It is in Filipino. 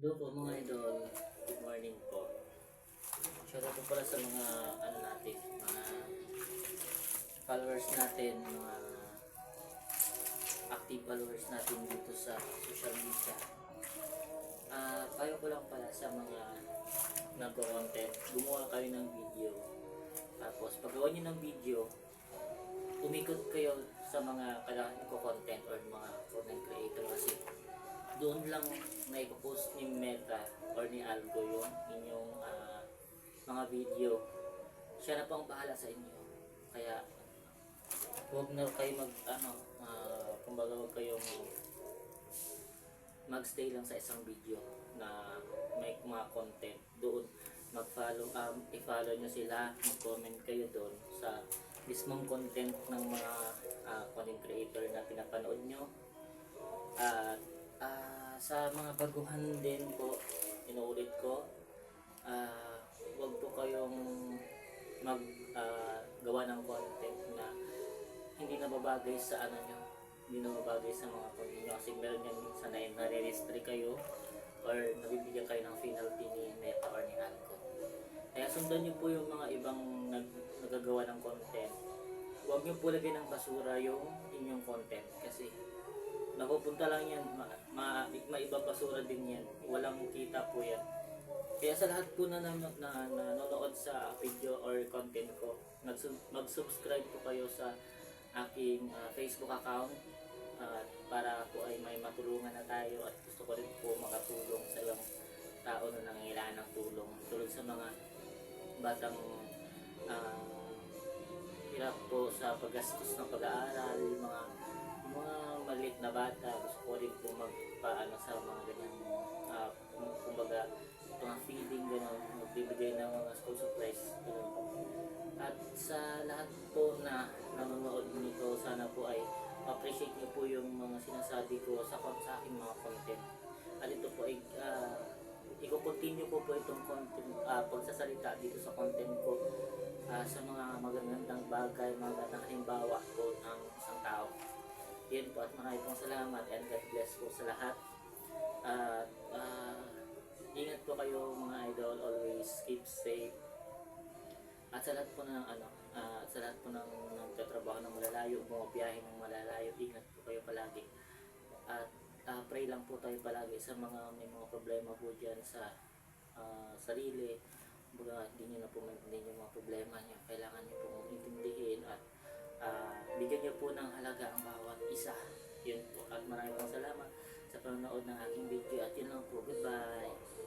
Hello po mga idol, good morning po. Shout out po pala sa mga ano natin, mga followers natin, mga active followers natin dito sa social media. Ah, payo ko lang pala sa mga nagko-content, gumawa kayo ng video. Tapos paggawa niyo ng video, umikot kayo sa mga kailangan ko content or mga content creator kasi doon lang may post ni Meta or ni Algo yung inyong ah, mga video. Siya na po ang bahala sa inyo. Kaya huwag na kayo mag ano, ah, kumbaga huwag kayong magstay lang sa isang video na may mga content doon mag-follow um, i-follow nyo sila mag-comment kayo doon sa mismong content ng mga ah, content creator na pinapanood nyo sa mga baguhan din po inuulit ko ah, huwag po kayong mag ah, gawa ng content na hindi nababagay sa ano nyo hindi nababagay sa mga content nyo kasi meron yan minsan na nare-restrict kayo or nabibigyan kayo ng penalty ni Meta or ni Alco. Kaya sundan nyo po yung mga ibang nag, nagagawa ng content. Huwag nyo po lagyan ng basura yung inyong content kasi napupunta lang yan. Ma, ma, maibang basura din yan. Walang kita po yan. Kaya sa lahat po na, na, na, na nanonood sa video or content ko mag-subscribe po kayo sa aking ah, Facebook account. At para po ay may matulungan na tayo at gusto ko rin po makatulong sa ibang tao na nangangailangan ng tulong. Tulad sa mga batang ah, hirap po sa paggastos ng pag-aaral, mga mga maliit na bata, gusto ko rin po magpaano sa mga ganyan, kum- kumbaga, mga feeding, gano'n, magbibigay ng mga school supplies, gano'n po. At sa lahat po na nanonood nito, sana po ay appreciate niyo po yung mga sinasabi ko sa, sa aking mga content. At ito po ay ah, i-continue ko po itong content, ah, pagsasalita dito sa content ko ah, sa mga magagandang bagay, mga magandang halimbawa po ng isang tao. Yan po at marami pong salamat and God bless po sa lahat. At ah, ingat po kayo mga idol, always keep safe. At sa lahat po ng ano, ah, sa lahat po ng nagtatrabaho ng malalayo, bumabiyahe ng malalayo, ingat po kayo palagi. At ah, pray lang po tayo palagi sa mga may mga problema po dyan sa ah, sarili. Kumbaga, hindi nyo na po maintindihan yung mga problema nyo bigyan niyo po ng halaga ang bawat isa. Yun po. At maraming salamat sa panonood ng aking video. At yun lang po. Goodbye.